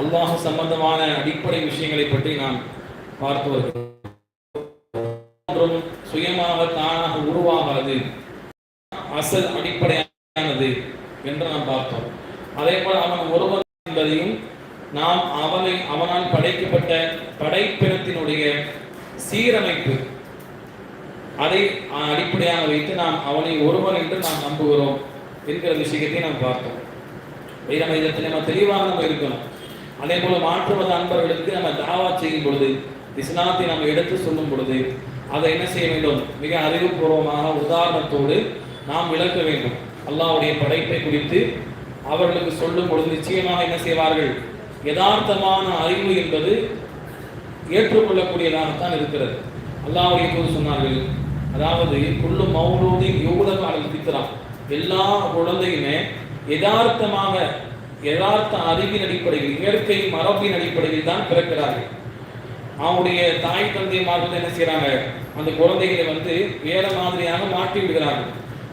அல்லாஹ் சம்பந்தமான அடிப்படை விஷயங்களை பற்றி நாம் பார்த்து வருகிறோம். சுயமாக தானாக உருவாகாது. அசல் அடிப்படையானது என்று நாம் பார்த்தோம். அதே போல அவன் ஒருவன் என்பதையும் நாம் அவனை அவனால் படைக்கப்பட்ட படைப்பினத்தினுடைய சீரமைப்பு அதை அடிப்படையாக வைத்து நாம் அவனை ஒருவன் என்று நாம் நம்புகிறோம் என்கிற விஷயத்தை நாம் பார்த்தோம். வைரம நம்ம தெளிவாக நம்ம இருக்கணும். அதே போல மாற்றுமத அன்பர்களுக்கு நம்ம தாவா செய்யும் பொழுது இஸ்லாத்தை நம்ம எடுத்து சொல்லும் பொழுது அதை என்ன செய்ய வேண்டும்? மிக அறிவுபூர்வமாக உதாரணத்தோடு நாம் விளக்க வேண்டும். அல்லாவுடைய படைப்பை குறித்து அவர்களுக்கு சொல்லும் பொழுது நிச்சயமாக என்ன செய்வார்கள்? யதார்த்தமான அறிவு என்பது ஏற்றுக்கொள்ளக்கூடியதாகத்தான் இருக்கிறது. அல்லாவுடைய போது சொன்னார்கள் அதாவது குள்ளு மௌலூதின் யூலக அளவு எல்லா குழந்தையுமே யதார்த்தமாக யதார்த்த அறிவின் அடிப்படையில் இயற்கை மரபின் அடிப்படையில் தான் பிறக்கிறார்கள். அவனுடைய தாய் தந்தைமார்கள் என்ன செய்கிறாங்க அந்த குழந்தைகளை வந்து வேற மாதிரியாக மாற்றி விடுகிறார்கள்.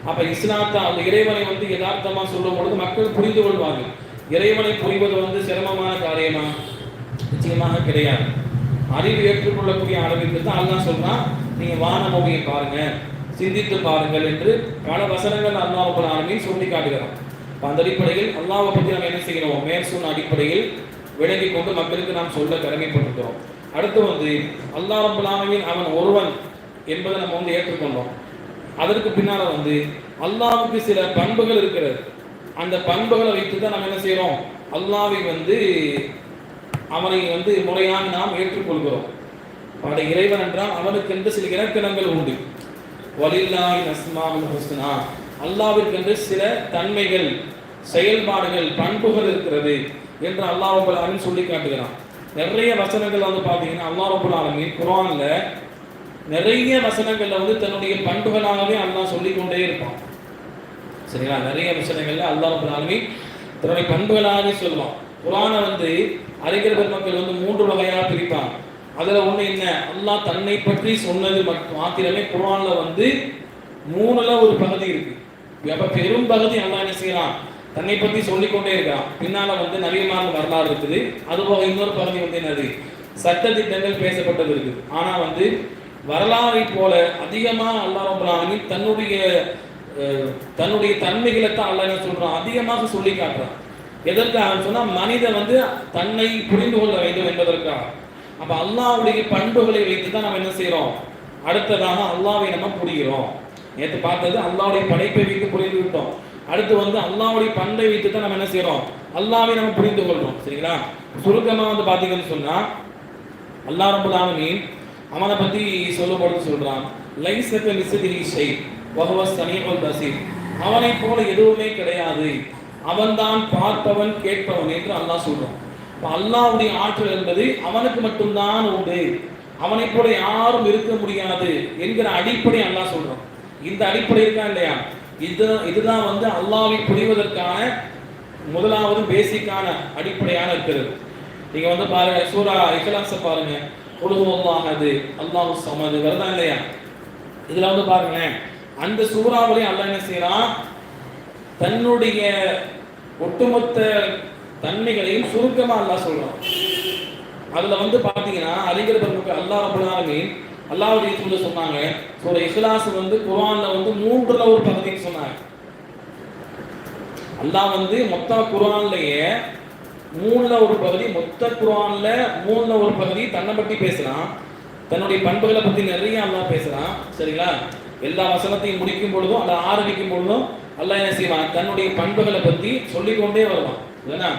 அப்ப இஸ்லாத்தா அந்த இறைவனை வந்து யதார்த்தமா சொல்லும் பொழுது மக்கள் புரிந்து கொள்வார்கள். இறைவனை புரிவது வந்து சிரமமான காரியமா? நிச்சயமாக கிடையாது. அறிவு ஏற்றுக்கொள்ளக்கூடிய அளவிற்கு தான் அல்லா சொல்றான் நீங்க வானமொழியை பாருங்க சிந்தித்து பாருங்கள் என்று பல வசனங்கள் அல்லாஹ் ஆலமீன் சொல்லி காட்டுகிறான். அந்த அடிப்படையில் அல்லாவை பற்றி நாம் என்ன செய்கிறோம் மேற்சூன் அடிப்படையில் விளங்கி கொண்டு மக்களுக்கு நாம் சொல்ல கடமைப்பட்டிருக்கிறோம். அடுத்து வந்து அல்லாஹ் ரப்பல் அவன் ஒருவன் என்பதை நம்ம வந்து ஏற்றுக்கொண்டோம். அதற்கு பின்னால வந்து அல்லாவுக்கு சில பண்புகள் இருக்கிறது. அந்த பண்புகளை வைத்து தான் நம்ம என்ன செய்கிறோம் அல்லாவை வந்து அவனை வந்து முறையாக நாம் ஏற்றுக்கொள்கிறோம். அவனை இறைவன் என்றால் அவனுக்கு என்று சில இலக்கணங்கள் உண்டு. வலில்லாயின் அஸ்மாவுல் ஹுஸ்னா. அல்லாவிற்கென்று சில தன்மைகள் செயல்பாடுகள் பண்புகள் இருக்கிறது என்று அல்லாஹ் ரப்பல் சொல்லி காட்டுகிறான். நிறைய வசனங்கள் வந்து பார்த்தீங்கன்னா அல்லாஹ் ரப்பல் ஆலமீன் நிறைய வசனங்களில் வந்து தன்னுடைய பண்புகளாகவே அல்லாஹ் சொல்லிக்கொண்டே இருப்பான். சரிங்களா? நிறைய வசனங்களில் அல்லாஹ் ரப்பல் தன்னுடைய பண்புகளாகவே சொல்லுவான். குரானை வந்து அறிஞர் பெருமக்கள் வந்து மூன்று வகையாக பிரிப்பாங்க. அதில் ஒன்று என்ன? அல்லாஹ் தன்னை பற்றி சொன்னது மாத்திரமே குரானில் வந்து மூணுல ஒரு பகுதி இருக்குது அப்ப பெரும் பகுதி அல்லாஹ் என்ன செய்யறான்? தன்னை பற்றி சொல்லிக்கொண்டே இருக்கான் பின்னால வந்து நவீனமான வரலாறு இருக்குது. அதுபோக இன்னொரு பகுதி வந்து என்னது? சட்ட திட்டங்கள் பேசப்பட்டது இருக்குது ஆனா வந்து வரலாறை போல அதிகமா அல்லாஹ் ரப்பல் தன்னுடைய தன்னுடைய தன்மைகளை தான் அல்லாஹ் என்ன சொல்றான்? அதிகமாக சொல்லி காட்டுறான். எதற்காக சொன்னா மனிதன் வந்து தன்னை புரிந்து கொள்ள வேண்டும் என்பதற்காக. அப்ப அல்லாஹ்வுடைய பண்புகளை வைத்து தான் நம்ம என்ன செய்றோம்? அடுத்ததாக அல்லாவை நம்ம புரிகிறோம். நேற்று பார்த்தது அல்லாவுடைய படைப்பை வைத்து புரிந்து விட்டோம். அடுத்து வந்து அல்லாவுடைய பந்தை வைத்து தான் நம்ம என்ன செய்யறோம் அல்லாஹ்வை நம்ம புரிந்து கொள்றோம். சரிங்களா? சுருக்கமா வந்து பாத்தீங்கன்னு சொன்னா அல்லா ரப்பல் ஆலமீன் அவனை பத்தி சொல்லும் பொழுது சொல்றான் லைஸக ஷை வஹுவ ஸமீஉல் பஸீர் அவனை போல எதுவுமே கிடையாது. அவன்தான் பார்ப்பவன் கேட்பவன் என்று அல்லாஹ் சொல்றான். இப்போ அல்லாஹ்வுடைய ஆற்றல் என்பது அவனுக்கு மட்டும்தான் உண்டு. அவனை போல யாரும் இருக்க முடியாது என்கிற அடிப்படை அல்லாஹ் சொல்றான். இந்த அடிப்படை இருக்கா இல்லையா? இது இதுதான் வந்து அல்லாவை புரிவதற்கான முதலாவது பேசிக்கான அடிப்படையான இருக்கிறது. நீங்க வந்து பாருங்க சூரா இഖ്ലാஸ பாருங்க. குலுஹு அல்லாஹது அல்லாஹ் சமது வரதான் இல்லையா? இதுல வந்து பாருங்களேன் அந்த சூறாவிலே அல்லாஹ் என்ன செய்யறான் தன்னுடைய ஒட்டுமொத்த தன்மைகளையும் சுருக்கமா அல்லாஹ் சொல்றான். அதுல வந்து பாத்தீங்கன்னா அறிஞர் பெருமக்கள் அல்லாஹ் ரப்பல் அல்லாவுடைய அல்லாஹ்வுடைய தூதர் சொன்னாங்க. சூரா இஹ்லாஸ் வந்து குர்ஆன்ல வந்து மூன்றுல ஒரு பகுதின்னு சொன்னாங்க. அல்லாஹ் வந்து மொத்த குர்ஆன்லயே மூணுல ஒரு பகுதி மொத்த குர்ஆன்ல மூணுல ஒரு பகுதி தன்னை பத்தி பேசுறான். தன்னுடைய பண்புகளை பத்தி நிறைய அல்லாஹ் பேசுறான். சரிங்களா? எல்லா வசனத்தையும் முடிக்கும் பொழுதும் அல்ல ஆரம்பிக்கும் பொழுதும் அல்லாஹ் என்ன செய்வான்? தன்னுடைய பண்புகளை பத்தி சொல்லிக்கொண்டே வருவான். இல்லைன்னா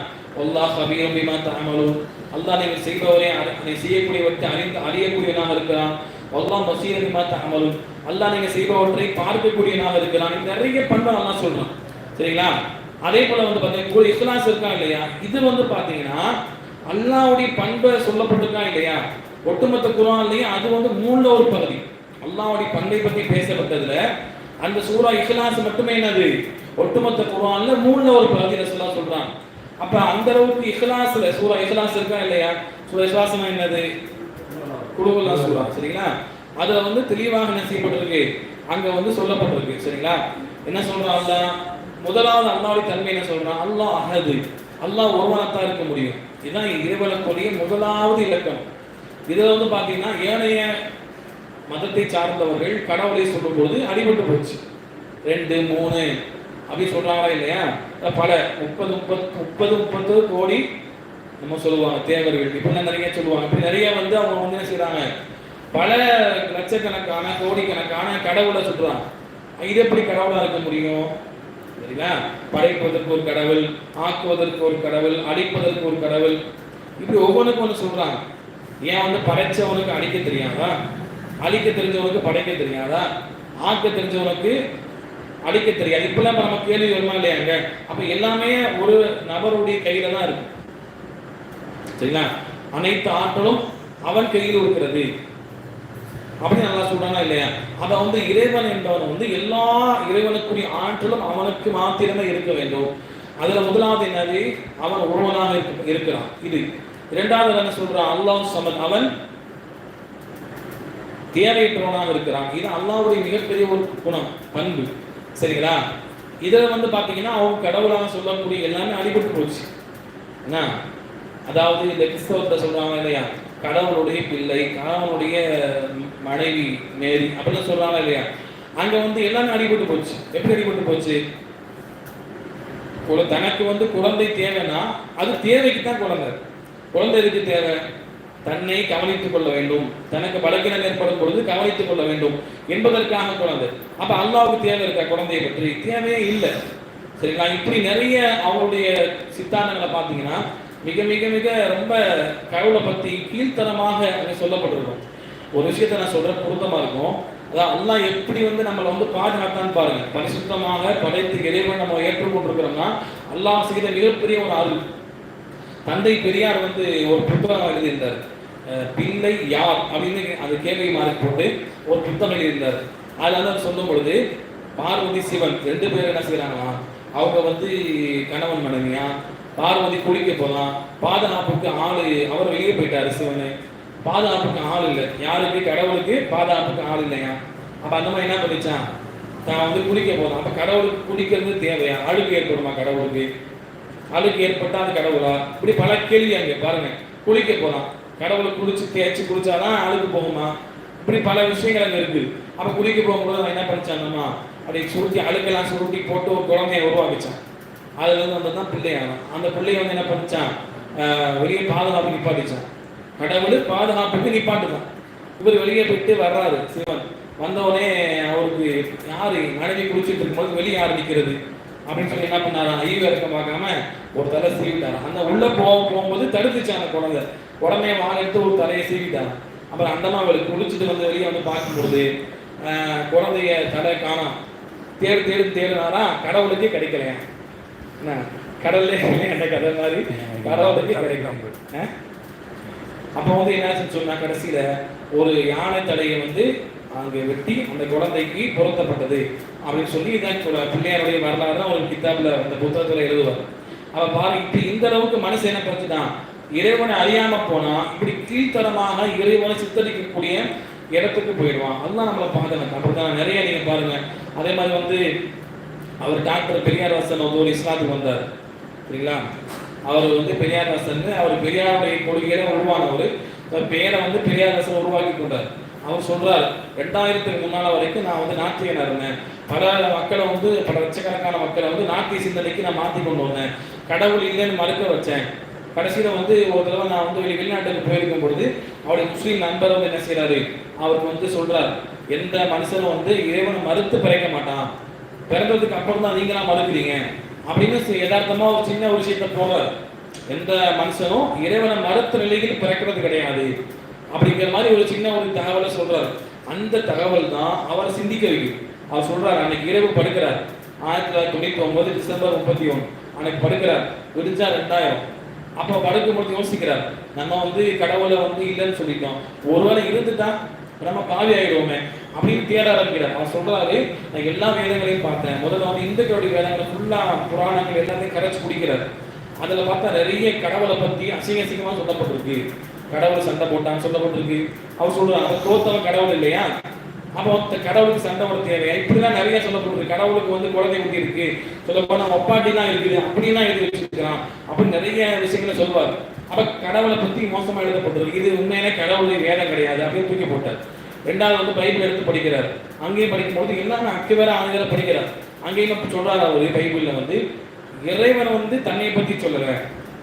அல்லாஹ் ஹபீரும் பிமா தஅமலூன். அல்லாஹ் நீங்கள் செய்பவரே அறி- செய்யக்கூடியவற்றை அறிந்து அறியக்கூடியவனாக இருக்கிறான். அல்லா மசீரனி மாத்த அமலும் அல்லா நீங்க செய்பவற்றை பார்க்கக்கூடியனாக இருக்கிறான் நிறைய பண்பை நல்லா சரிங்களா? அதே போல் வந்து பார்த்தீங்கன்னா கூட இஸ்லாஸ் இருக்கா இல்லையா? இது வந்து பார்த்தீங்கன்னா அல்லாவுடைய பண்பை சொல்லப்பட்டிருக்கா இல்லையா? ஒட்டுமொத்த குரான்லையும் அது வந்து மூணுல ஒரு பகுதி. அல்லாவுடைய பண்பை பற்றி பேசப்பட்டதில் அந்த சூரா இஹ்லாஸ் மட்டுமே என்னது? ஒட்டுமொத்த குரான்ல மூணுல ஒரு பகுதியில் ரசூலா சொல்றான். அப்போ அந்த அளவுக்கு இஹ்லாஸ்ல சூரா இஹ்லாஸ் இருக்கா இல்லையா? சூரா இஹ்லாஸ் என்னது? குழுவெல்லாம் சொல்லுவாங்க சரிங்களா? அதை வந்து தெளிவாக என்ன செய்யப்பட்டிருக்கு? அங்கே வந்து சொல்லப்பட்டிருக்கு சரிங்களா? என்ன சொல்கிறான் அல்லா முதலாவது அல்லாவுடைய தன்மை என்ன சொல்கிறான் அல்லா அஹது அல்லாஹ் ஒருவனத்தான் இருக்க முடியும். இதுதான் இறைவனக்கூடிய முதலாவது இலக்கம். இதில் வந்து பார்த்தீங்கன்னா ஏனைய மதத்தை சார்ந்தவர்கள் கடவுளை சொல்லும்போது அடிபட்டு போச்சு. ரெண்டு மூணு. அப்படி சொல்கிறாங்களா இல்லையா? பல முப்பது முப்பது முப்பது முப்பது கோடி நம்ம சொல்லுவாங்க தேவர்கள் இப்படிலாம் நிறைய சொல்லுவாங்க. இப்படி நிறைய வந்து அவங்க வந்து என்ன செய்றாங்க? பல லட்சக்கணக்கான கோடிக்கணக்கான கடவுளை சொல்றாங்க இது எப்படி கடவுளா இருக்க முடியும்? சரிங்களா? படைப்பதற்கு ஒரு கடவுள் ஆக்குவதற்கு ஒரு கடவுள் அடிப்பதற்கு ஒரு கடவுள். இப்படி ஒவ்வொன்றுக்கும் ஒன்று சொல்றாங்க. ஏன் வந்து படைச்சவனுக்கு அடிக்க தெரியாதா? அழிக்க தெரிஞ்சவனுக்கு படைக்க தெரியாதா? ஆக்க தெரிஞ்சவனுக்கு அடிக்க தெரியாது. இப்பெல்லாம் நம்ம கேள்வி வருமா இல்லையாங்க? அப்ப எல்லாமே ஒரு நபருடைய கையில தான் இருக்கு. சரிங்களா? அனைத்து ஆற்றலும் அவன் கையில் இருக்கிறது. அப்படின்னு நல்லா சொல்றானா இல்லையா? அதை வந்து இறைவன் என்பவன் வந்து எல்லா இறைவனுக்குரிய ஆற்றலும் அவனுக்கு மாத்திரமே இருக்க வேண்டும். அதுல முதலாவது என்னது? அவன் ஒருவனாக இருக்கிறான். இது. இரண்டாவது என்ன சொல்றான் அல்லாஹ் சமன். அவன் தேவையற்றவனாக இருக்கிறான். இது அல்லாவுடைய மிகப்பெரிய ஒரு குணம் பண்பு. சரிங்களா? இதில் வந்து பார்த்தீங்கன்னா அவங்க கடவுளாக சொல்லக்கூடிய எல்லாமே அடிபட்டு போச்சு. என்ன? அதாவது இந்த கிறிஸ்தவத்தை சொல்றாங்க இல்லையா? கடவுளுடைய பிள்ளை கணவனுடைய மனைவி மேரி அப்படின்னு சொல்றாங்க இல்லையா? அங்க வந்து எல்லாமே அடிபட்டு போச்சு. எப்படி அடிபட்டு போச்சு? தனக்கு வந்து குழந்தை தேவைன்னா அது தேவைக்கு தான் குழந்தை. குழந்தை எதுக்கு தேவை? தன்னை கவனித்துக் கொள்ள வேண்டும். தனக்கு பலகீனம் ஏற்படும் பொழுது கவனித்துக் கொள்ள வேண்டும் என்பதற்காக குழந்தை. அப்ப அல்லாவுக்கு தேவை இருக்கா குழந்தையை பற்றி? தேவையே இல்லை. சரிங்களா? இப்படி நிறைய அவங்களுடைய சித்தாந்தங்களை பார்த்தீங்கன்னா மிக மிக மிக ரொம்ப கடவுளை பத்தி கீழ்த்தனமாக அங்கே சொல்லப்பட்டிருக்கும். ஒரு விஷயத்தை நான் சொல்ற பொருத்தமாக இருக்கும். அதான் அல்லாஹ் எப்படி வந்து நம்மளை வந்து பாதுகாத்தான்னு பாருங்க. பரிசுத்தமாக படைத்து இறைவன் நம்ம ஏற்றுக்கொண்டிருக்கிறோம்னா அல்லாஹ் செய்த மிகப்பெரிய ஒரு அருள். தந்தை பெரியார் வந்து ஒரு புத்தகம் எழுதியிருந்தார். அஹ் பிள்ளை யார்? அப்படின்னு அந்த கேள்வி மார்க் போட்டு ஒரு புத்தகம் எழுதியிருந்தார். அதுல வந்து அவர் சொல்லும் பொழுது பார்வதி சிவன் ரெண்டு பேரும் என்ன செய்றாங்களா அவங்க வந்து கணவன் மனைவியா? பார்வதி குளிக்க போகலாம் பாதுகாப்புக்கு ஆள் அவர் வெளியே போயிட்டாரு சிவனு. பாதுகாப்புக்கு ஆள் இல்லை. யாருக்கு? கடவுளுக்கு பாதுகாப்புக்கு ஆள் இல்லையா? அப்ப அந்த மாதிரி என்ன பண்ணிச்சான்? நான் வந்து குளிக்க போகலாம் அப்ப கடவுளுக்கு குளிக்கிறது தேவையா? அழுக்கு ஏற்படுமா கடவுளுக்கு? அழுக்கு ஏற்பட்டா அது கடவுளா? இப்படி பல கேள்வி அங்க பாருங்க. குளிக்க போகலாம் கடவுளை குளிச்சு தேய்ச்சி குளிச்சாதான் அழுக்கு போகுமா? இப்படி பல விஷயங்கள் அங்கே இருக்கு. அப்ப குளிக்க போகும்போது அவன் என்ன பண்ணிச்சாங்கம்மா அப்படி சுருட்டி அழுக்கெல்லாம் சுருட்டி போட்டு ஒரு குழந்தைய உருவாக்கிச்சான். அதுல இருந்து வந்தது தான் பிள்ளையானான் அந்த பிள்ளைய வந்து என்ன பண்ணிச்சான்? வெளியே பாதுகாப்பு நிப்பாட்டிச்சான். கடவுள் பாதுகாப்புக்கு நிப்பாட்டுதான். இவர் வெளியே போயிட்டு வர்றாரு சிவன். வந்தவொடனே அவருக்கு யாரு மனைவி குளிச்சுட்டு இருக்கும்போது வெளியே யார் நிற்கிறது அப்படின்னு சொல்லி என்ன பண்ணாரு? ஐயோ இருக்க பார்க்காம ஒரு தலை சீவிட்டாரு அந்த உள்ள போக போகும்போது தடுத்துச்சு அந்த குழந்தை. உடனே வாழ எடுத்து ஒரு தலையை சீவிட்டாராம். அப்புறம் அந்தமா அவளுக்கு குளிச்சுட்டு வந்து வெளியே வந்து பார்க்கும்பொழுது குழந்தைய தலை காணாம். தேடு தேடு தேடுனாரா? கடவுளுக்கே கிடைக்கலையா? என்ன? கடல்ல அந்த கதை மாதிரி. கடவுளுக்கே கிடைக்கும்? அப்போ வந்து என்னாச்சுன்னு சொன்னா கடைசியில ஒரு யானை தலையை வந்து அங்கே வெட்டி அந்த குழந்தைக்கு பொருத்தப்பட்டது அப்படின்னு சொல்லி இதான் சொல்ல- பிள்ளையாருடைய வரலாறு தான் ஒரு கித்தாப்ல அந்த புத்தகத்துல எழுதுவார் அவ பாரு இப்படி இந்த அளவுக்கு மனசு என்ன பண்ணிச்சுதான் இறைவனை அறியாம போனா இப்படி கீழ்த்தரமாக இறைவனை சித்தரிக்கக்கூடிய இடத்துக்கு போயிடுவான். அதுதான் நம்மளை பாதுகாக்கும். அப்படிதான் நிறைய நீங்க பாருங்க. அதே மாதிரி வந்து அவர் டாக்டர் பெரியார் வாசன் வந்து ஒரு இஸ்லாத்துக்கு வந்தார். சரிங்களா அவர் வந்து பெரியார் வாசன் அவர் பெரியாருடைய கொள்கையில உருவானவர். பேரை பெயரை வந்து பெரியார் வாசன் உருவாக்கி கொண்டார். அவர் சொல்றார் ரெண்டாயிரத்துக்கு முன்னால வரைக்கும் நான் வந்து நாட்டியனா இருந்தேன். பல மக்களை வந்து பல லட்சக்கணக்கான மக்களை வந்து நாட்டிய சிந்தனைக்கு நான் மாத்தி கொண்டு வந்தேன். கடவுள் இல்லைன்னு மறுக்க வச்சேன். கடைசியில வந்து ஒரு தடவை நான் வந்து வெளிநாட்டுக்கு போயிருக்கும் பொழுது அவருடைய முஸ்லீம் நண்பர் வந்து என்ன செய்யறாரு அவருக்கு வந்து சொல்றார் எந்த மனுஷனும் வந்து இறைவனை மறுத்து பிறக்க மாட்டான். பிறந்ததுக்கு அப்புறம் தான் நீங்களாம் மறுக்கிறீங்க. அப்படின்னு யதார்த்தமா ஒரு சின்ன ஒரு விஷயத்த போறார் எந்த மனுஷனும் இறைவனை மறுத்த நிலையில் பிறக்கிறது கிடையாது. அப்படிங்கிற மாதிரி ஒரு சின்ன ஒரு தகவலை சொல்றாரு. அந்த தகவல் தான் அவரை சிந்திக்க வைக்கும் அவர் சொல்றாரு அன்னைக்கு இரவு படுக்கிறார். ஆயிரத்தி தொள்ளாயிரத்தி தொண்ணூத்தி ஒன்பது டிசம்பர் முப்பத்தி ஒன்று. அன்னைக்கு படுக்கிறார். விடிஞ்சா ரெண்டாயிரம். அப்போ படுக்கும்போது யோசிக்கிறார் நம்ம வந்து கடவுளை வந்து இல்லைன்னு சொல்லிட்டோம். ஒருவேளை இருந்துட்டா நம்ம பாவி ஆயிடுவோமே. அப்படின்னு தேட ஆரம்பிக்கிறார். அவர் சொல்றாரு நான் எல்லா வேதங்களையும் பார்த்தேன். முதல்ல வந்து இந்துக்களுடைய வேதங்களை ஃபுல்லா புராணங்கள் எல்லாத்தையும் கரைச்சு குடிக்கிறார். அதுல பார்த்தா நிறைய கடவுளை பத்தி அசிங்க அசிங்கமா சொல்லப்பட்டிருக்கு. கடவுள் சண்டை போட்டாங்க சொல்லப்பட்டிருக்கு. அவர் சொல்றாரு அவர் தோத்தவன் கடவுள் இல்லையா? அப்போ மொத்த கடவுளுக்கு சண்டை போட தேவையா? இப்படிலாம் நிறைய சொல்லப்படுது கடவுளுக்கு வந்து குழந்தை குட்டி இருக்கு. சொல்ல போனா ஒப்பாட்டிலாம் இருக்குது. அப்படிலாம் எழுதி வச்சிருக்கிறான். அப்படின்னு நிறைய விஷயங்களை சொல்லுவார் அப்ப கடவுளை பத்தி மோசமா எழுதப்பட்டிருக்கு. இது உண்மையிலே கடவுளுடைய வேதம் கிடையாது அப்படின்னு தூக்கி போட்டார். ரெண்டாவது வந்து பைபிள் எடுத்து படிக்கிறார். அங்கேயும் படிக்கும்போது எல்லாமே அக்கு வேற ஆங்கில படிக்கிறார். அங்கேயும் சொல்றாரு அவர் பைபிளில் வந்து? இறைவன் வந்து தன்னை பற்றி சொல்லலை.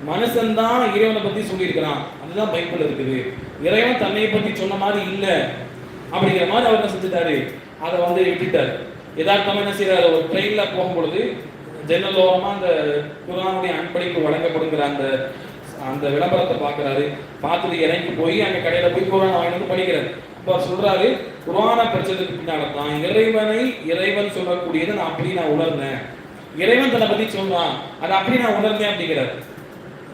மனுஷன் தான் இறைவனை பற்றி சொல்லியிருக்கிறான். அதுதான் பைபிள் இருக்குது. இறைவன் தன்னை பற்றி சொன்ன மாதிரி இல்லை. அப்படிங்கிற மாதிரி அவர் என்ன செஞ்சுட்டாரு? அதை வந்து விட்டுட்டார். எதார்த்தமாக என்ன செய்யறாரு ஒரு ட்ரெயினில் போகும்பொழுது ஜன்னல் ஓரமாக அந்த குரானுடைய அன்பளிப்பு வழங்கப்படுங்கிற அந்த அந்த விளம்பரத்தை பார்க்குறாரு. பார்த்துட்டு இறங்கி போய் அந்த கடையில் போய் குரான் வாங்கி வந்து படிக்கிறாரு. இப்போ அவர் சொல்றாரு குரானை படிச்சதுக்கு பின்னால தான் இறைவனை இறைவன் சொல்லக்கூடியதை நான் அப்படி நான் உணர்ந்தேன். இறைவன் தன்னை பத்தி சொல்றான். அதை அப்படி நான் உணர்ந்தேன் அப்படிங்கிறார்.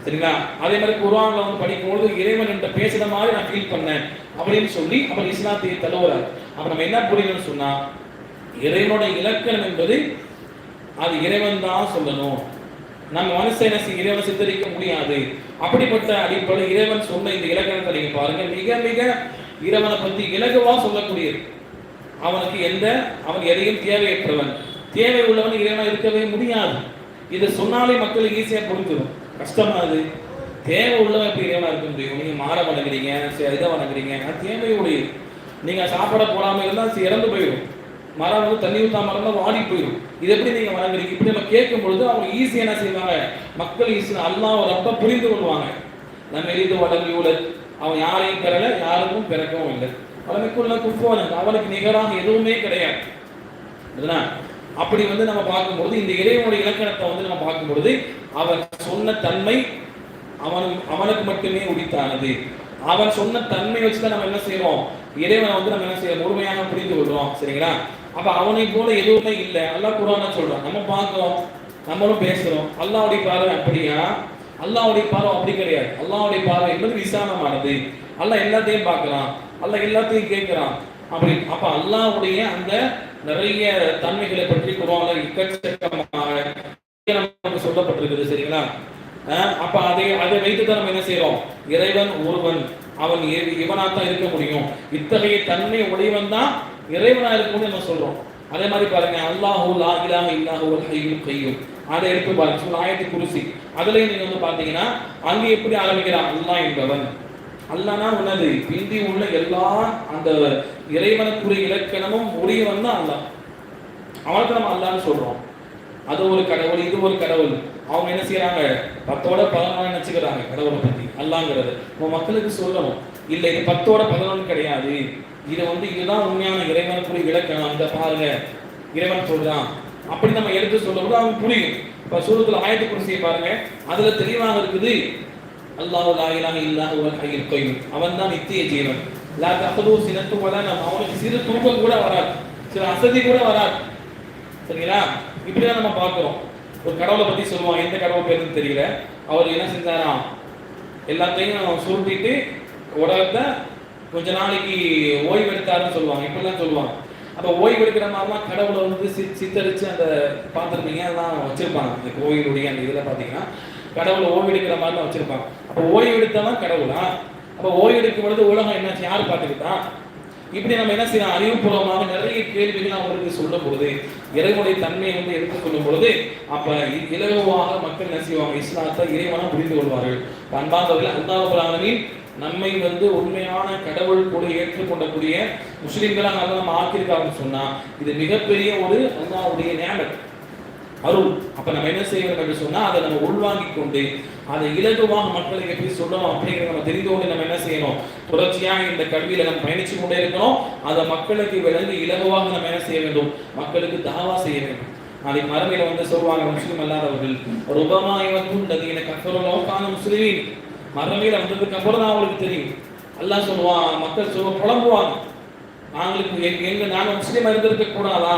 சரிங்களா? அதே மாதிரி குர்ஆன்ல வந்து படிக்கும்போது இறைவன் என்கிட்ட பேசுற மாதிரி நான் ஃபீல் பண்ணேன் அப்படின்னு சொல்லி அவர் இஸ்லாத்தை தழுவுறார். அப்ப நம்ம என்ன புரியணும்னு சொன்னா இறைவனோட இலக்கணம் என்பது அது இறைவன் தான் சொல்லணும். நம்ம மனசை என்ன இறைவன் சித்தரிக்க முடியாது. அப்படிப்பட்ட அடிப்படை இறைவன் சொன்ன இந்த இலக்கணத்தை நீங்க பாருங்க. மிக மிக இறைவனை பற்றி இலகுவா சொல்லக்கூடியது. அவனுக்கு எந்த அவன் எதையும் தேவையற்றவன். தேவை உள்ளவன் இறைவன் இருக்கவே முடியாது. இதை சொன்னாலே மக்களுக்கு ஈஸியாக புரிஞ்சிடும் கஷ்டமா அது? தேவை உள்ளவன் இப்போ இறைவனா இருக்க முடியும்? நீங்க மாற வணங்குறீங்க சரி, இதை வணங்குறீங்க அது தேவையுடையது. நீங்க சாப்பிட போடாம இருந்தால் இறந்து போயிடும் மரம் வந்து தண்ணி ஊத்தாம இருந்தா வாடி போயிடும் இது எப்படி நீங்க வணங்குறீங்க இப்படி நம்ம கேட்கும் பொழுது அவங்க ஈஸியாக என்ன செய்வாங்க? மக்கள் ஈஸியாக அல்லாஹ் ரொம்ப புரிந்து கொள்வாங்க. நம்ம எளிது வளர்ந்து உள்ள அவன் யாரையும் பெறல யாருக்கும் பிறக்கவும் இல்லை. அவனுக்குள்ள குப்போனுக்கு அவனுக்கு நிகராக எதுவுமே கிடையாது. அப்படி வந்து நம்ம பார்க்கும்பொழுது இந்த இறைவனுடைய இலக்கணத்தை வந்து நம்ம பார்க்கும்பொழுது அவன் சொன்ன தன்மை அவன் அவனுக்கு மட்டுமே உரித்தானது. அவன் சொன்ன தன்மை வச்சுதான் நம்ம என்ன செய்யறோம் இறைவனை வந்து நம்ம என்ன செய்யறோம் முழுமையாக புரிந்து கொள்றோம். சரிங்களா? அப்ப அவனை போல எதுவுமே இல்லை. அல்லா குரான சொல்றான். நம்ம பார்க்கிறோம் நம்மளும் பேசுறோம். அல்லாவுடைய பார்வை அப்படியா? அல்லாஹ்வுடைய பார்வை அப்படி கிடையாது. அல்லாவுடைய பார்வை என்பது விசாலமானது. அல்லாஹ் எல்லாத்தையும் பார்க்கலாம் அல்லாஹ் எல்லாத்தையும் கேட்கிறான். அப்படி அப்ப அல்லாவுடைய அந்த நிறைய தன்மைகளை பற்றி குரான்ல இக்கச்சக்கமாக நமக்கு சொல்லப்பட்டிருக்குது சரிங்களா? அப்ப அதை அதை வைத்து தான் நம்ம என்ன செய்யறோம் இறைவன் ஒருவன். அவன் இவனாக தான் இருக்க முடியும். இத்தகைய தன்மை உடையவன் தான் இறைவனா இருக்கும்னு நம்ம சொல்றோம். அதே மாதிரி பாருங்க அல்லாஹூ லா இலாஹ இல்லாஹு கையும் கையும். அதை எடுத்து பாருங்க. ஆயத்து குருசி அதுலயும் நீங்க வந்து பாத்தீங்கன்னா அங்க எப்படி ஆரம்பிக்கிறான்? அல்லாஹ் என்பவன். அல்லானா உனது பிந்தி உள்ள எல்லா அந்த இறைவனுக்குரிய இலக்கணமும் உரியவன் தான் அல்லாஹ். அவனுக்கு நம்ம அல்லான்னு சொல்றோம். அது ஒரு கடவுள் இது ஒரு கடவுள். அவங்க என்ன செய்யறாங்க? பத்தோட பதினொன்று நினைச்சுக்கிறாங்க கடவுளை பத்தி. அல்லாங்கிறது நம்ம மக்களுக்கு சொல்லணும். இல்ல இது பத்தோட பதினொன்று கிடையாது. இதை வந்து இதுதான் உண்மையான இறைவனுக்குரிய இலக்கணம். இந்த பாருங்க. இறைவன் சொல்றான். அப்படி நம்ம எடுத்து சொல்லும்போது அவங்க புரியும். இப்போ சூரத்தில் ஆயத்து குருசியை பாருங்க. அதுல தெளிவாக இருக்குது அல்லாஹ் லா இல்லாஹு வல் ஹய்யுல் அவன் தான் நித்திய ஜீவன். லா தஹது சினத்து வலா நம்ம அவனுக்கு சிறு துன்பம் கூட வராது. சில அசதி கூட வராது. சரிங்களா? இப்படிதான் நம்ம பார்க்கிறோம். ஒரு கடவுளை பத்தி சொல்லுவான் எந்த கடவுள் பேருன்னு தெரியல. அவர் என்ன செஞ்சாராம் எல்லாத்தையும் சுருட்டிட்டு உலகத்தை கொஞ்ச நாளைக்கு ஓய்வு எடுத்தாருன்னு சொல்லுவாங்க. இப்படிலாம் சொல்லுவாங்க. அப்போ ஓய்வு எடுக்கிற மாதிரிலாம் கடவுளை வந்து சி- சித்தரித்து அந்த பார்த்துருப்பீங்க அதெல்லாம் வச்சுருப்பாங்க. இந்த கோயிலுடைய அந்த இதில் பார்த்தீங்கன்னா கடவுளை ஓய்வு எடுக்கிற மாதிரிலாம் வச்சுருப்பாங்க. அப்போ ஓய்வு எடுத்தாலும் கடவுளா? அப்போ ஓய்வு எடுக்கும் பொழுது உலகம் என்னாச்சு? யார் பார்த்துக்கிட்டான் இப்படி நம்ம என்ன செய்யலாம்? அறிவுபூர்வமாக நிறைய கேள்விகள் அவங்களுக்கு சொல்லும் பொழுது இறைவனுடைய தன்மையை வந்து எடுத்துக்கொள்ளும் பொழுது அப்ப இலகுவாக மக்கள் என்ன செய்வாங்க? இஸ்லாத்தை இறைவனா புரிந்து கொள்வார்கள். அன்பாந்தவர்கள் அல்லாஹ் நம்மை வந்து உண்மையான கடவுள் கூட ஏற்றுக்கொள்ளக்கூடிய முஸ்லிம்களாக அல்லாஹ் நம்ம ஆக்கியிருக்காருன்னு சொன்னா இது மிகப்பெரிய ஒரு அல்லாவுடைய நியமத் அருள். அப்ப நம்ம என்ன செய்யணும் என்று சொன்னா அதை நம்ம உள்வாங்கிக் கொண்டு அதை இலகுவாக மக்களுக்கு எப்படி சொல்லணும் அப்படிங்கிறத நம்ம தெரிந்து கொண்டு நம்ம என்ன செய்யணும்? தொடர்ச்சியாக இந்த கல்வியில நம்ம பயணிச்சு கொண்டே இருக்கணும். அதை மக்களுக்கு விளங்கி இலகுவாக நம்ம என்ன செய்ய வேண்டும்? மக்களுக்கு தாவா செய்ய வேண்டும். அதை மறுமையில வந்து சொல்வாங்க முஸ்லிம் அல்லாதவர்கள் ருபமா இவக்கும் லதீன கஃபருலோ மறுமையில வந்ததுக்கு அப்புறம் தான் அவங்களுக்கு தெரியும். எல்லாம் சொல்லுவான் மக்கள் சொல்ல புலம்புவாங்க. நாங்களுக்கு எங்க எங்க நாங்க முஸ்லீம் இருந்திருக்க கூடாதா?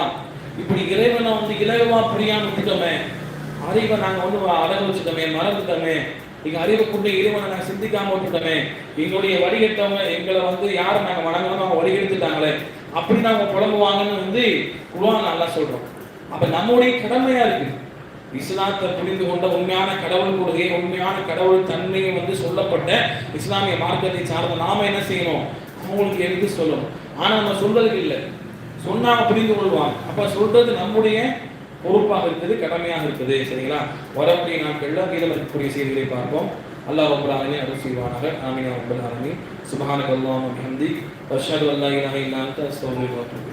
இப்படி இறைவனை வந்து இலகுவா புரியாம விட்டுட்டோமே. அறிவை நாங்க வந்து அடங்க வச்சுட்டோமே மறந்துட்டோமே. எங்க அறிவை கொண்டு இறைவனை நாங்க சிந்திக்காம விட்டுட்டோமே. எங்களுடைய வழிகட்டவங்க எங்களை வந்து யாரை நாங்க வணங்கணும் அவங்க வழிகெடுத்துட்டாங்களே அப்படி நாங்க புலம்புவாங்கன்னு வந்து குருவான் நல்லா சொல்றோம் அப்ப நம்முடைய கடமையா இருக்கு. இஸ்லாத்தை புரிந்து கொண்ட உண்மையான கடவுள் கொள்கை உண்மையான கடவுள் தன்மையை வந்து சொல்லப்பட்ட இஸ்லாமிய மார்க்கத்தை சார்ந்த நாம என்ன செய்யணும்? அவங்களுக்கு எடுத்து சொல்லணும். ஆனா நம்ம சொல்றதுக்கு இல்லை. சொன்னாங்க புரிந்து கொள்வாங்க. அப்ப சொல்றது நம்முடைய பொறுப்பாக இருக்குது கடமையாக இருக்குது. சரிங்களா? வரக்கூடிய நாட்களில் மீதம் இருக்கக்கூடிய செய்திகளை பார்ப்போம். அல்லாஹ் ரப்பல் அருள் செய்வானாக. ஆமீன் யா ரப்பல் ஆலமீன். சுப்ஹானக அல்லாஹும்ம வபிஹம்திக் வஷ்ஹது அன்